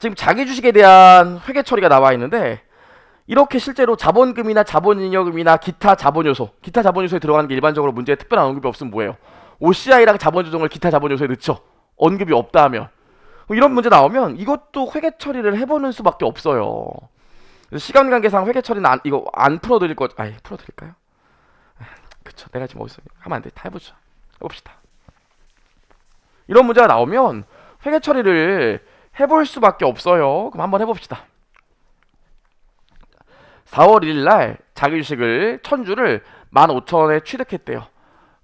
지금 자기 주식에 대한 회계 처리가 나와 있는데 이렇게 실제로 자본금이나 자본잉여금이나 기타 자본 요소, 기타 자본 요소에 들어가는 게 일반적으로 문제에 특별한 언급이 없으면 뭐예요? OCI랑 자본 조정을 기타 자본 요소에 넣죠. 언급이 없다 하면 그럼 이런 문제 나오면 이것도 회계 처리를 해보는 수밖에 없어요. 시간 관계상 회계 처리는 안, 이거 안 풀어드릴 거, 아니 풀어드릴까요? 아, 그쵸. 내가 지금 어디서 하면 안 돼. 다 해보자. 해봅시다. 이런 문제가 나오면 회계 처리를 해볼 수밖에 없어요. 그럼 한번 해봅시다. 4월 1일 날 자기 주식을 1000주를 15,000원에 취득했대요.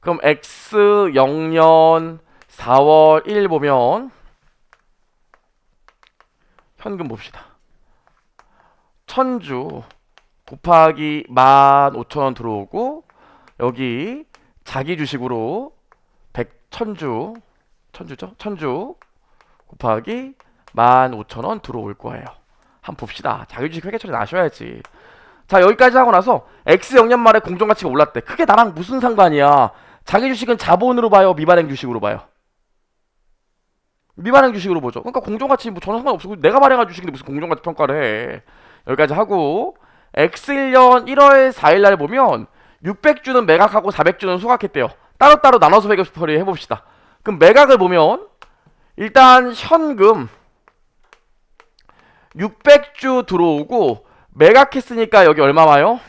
그럼 X 0년 4월 1일 보면 현금 봅시다. 1000주 곱하기 15,000원 들어오고 여기 자기 주식으로 100 1000주 1000주죠? 1000주 곱하기 15,000원 들어올 거예요. 한번 봅시다. 자기 주식 회계 처리 나셔야지. 자 여기까지 하고 나서 X 0년 말에 공정가치가 올랐대. 그게 나랑 무슨 상관이야? 자기 주식은 자본으로 봐요, 미발행 주식으로 봐요. 미발행 주식으로 보죠. 그러니까 공정가치 뭐 전혀 상관없어. 내가 발행한 주식인데 무슨 공정가치 평가를 해. 여기까지 하고 X 1년 1월 4일 날 보면 600주는 매각하고 400주는 소각했대요. 따로따로 나눠서 회계 처리 해봅시다. 그럼 매각을 보면 일단 현금 600주 들어오고 매각했으니까 여기 얼마 와요?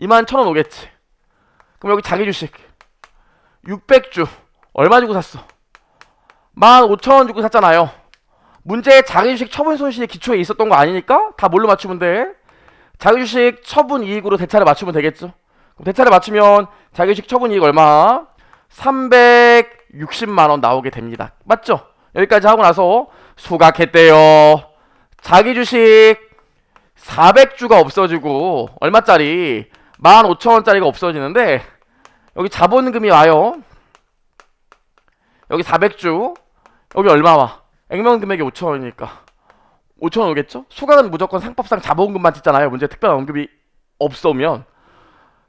2만 1,000원 오겠지. 그럼 여기 자기 주식 600주 얼마 주고 샀어? 15,000원 주고 샀잖아요. 문제의 자기 주식 처분 손실이 기초에 있었던 거 아니니까 다 뭘로 맞추면 돼? 자기 주식 처분 이익으로 대차를 맞추면 되겠죠. 그럼 대차를 맞추면 자기 주식 처분 이익 얼마? 360만 원 나오게 됩니다. 맞죠? 여기까지 하고 나서 수각했대요. 자기 주식 400주가 없어지고 얼마짜리 15,000원짜리가 없어지는데 여기 자본금이 와요. 여기 400주 여기 얼마 와? 액면 금액이 5,000원이니까 5,000원 오겠죠? 수각은 무조건 상법상 자본금만 찍잖아요. 문제 특별한 언급이 없으면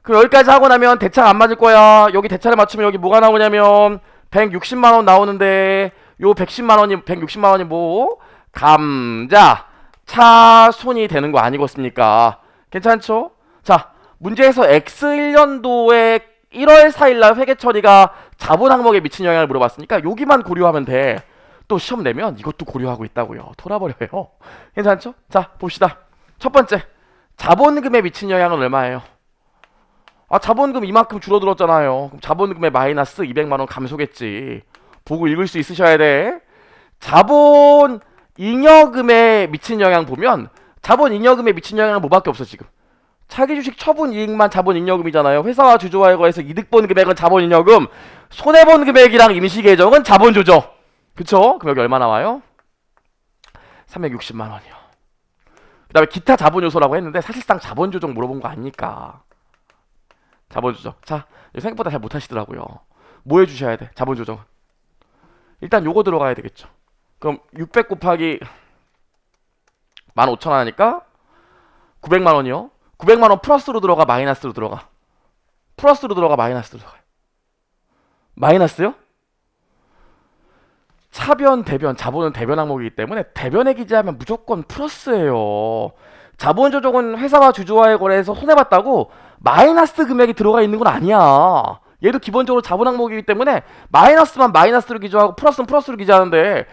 그럼 여기까지 하고 나면 대차가 안 맞을 거야. 여기 대차를 맞추면 여기 뭐가 나오냐면 160만 원 나오는데 요 110만 원이 160만 원이 뭐 감자 차 손이 되는 거 아니겠습니까? 괜찮죠? 자, 문제에서 X 1년도에 1월 4일 날 회계 처리가 자본 항목에 미친 영향을 물어봤으니까 여기만 고려하면 돼. 또 시험 내면 이것도 고려하고 있다고요. 돌아버려요. 괜찮죠? 자, 봅시다. 첫 번째. 자본금에 미친 영향은 얼마예요? 아, 자본금 이만큼 줄어들었잖아요. 그럼 자본금의 마이너스 200만 원 감소겠지. 보고 읽을 수 있으셔야 돼. 자본 잉여금에 미친 영향 보면 자본 잉여금에 미친 영향은 뭐밖에 없어 지금. 차기 주식 처분 이익만 자본 잉여금이잖아요. 회사와 주주와의 거에서 이득 본 금액은 자본 잉여금, 손해 본 금액이랑 임시 계정은 자본 조정. 그쵸? 여기 얼마 나와요? 360만 원이요. 그다음에 기타 자본 요소라고 했는데 사실상 자본 조정 물어본 거 아니니까. 자본 조정. 자, 생각보다 잘 못 하시더라고요. 뭐 해 주셔야 돼? 자본 조정. 일단 요거 들어가야 되겠죠. 그럼 600 곱하기 15,000원 하니까 900만 원이요. 900만 원 플러스로 들어가 마이너스로 들어가. 플러스로 들어가 마이너스로 들어가. 마이너스요? 차변 대변 자본은 대변 항목이기 때문에 대변에 기재하면 무조건 플러스예요. 자본 조정은 회사와 주주와의 거래에서 손해 봤다고 마이너스 금액이 들어가 있는 건 아니야. 얘도 기본적으로 자본 항목이기 때문에 마이너스만 마이너스로 기재하고 플러스는 플러스로 기재하는데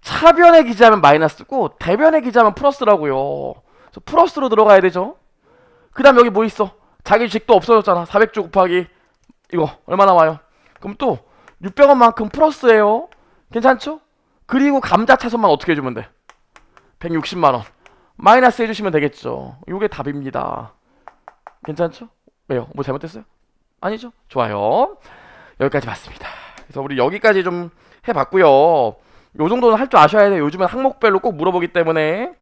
차변에 기재하면 마이너스고 대변에 기재하면 플러스라고요. 그래서 플러스로 들어가야 되죠. 그 다음 여기 뭐 있어? 자기 주식도 없어졌잖아. 400주 곱하기 이거 얼마 나와요? 그럼 또 600원만큼 플러스예요. 괜찮죠? 그리고 감자 차선만 어떻게 해주면 돼? 160만 원 마이너스 해주시면 되겠죠. 이게 답입니다. 괜찮죠? 왜요? 뭐 잘못됐어요? 아니죠? 좋아요. 여기까지 봤습니다. 그래서 우리 여기까지 좀 해봤고요. 요 정도는 할 줄 아셔야 돼요. 요즘은 항목별로 꼭 물어보기 때문에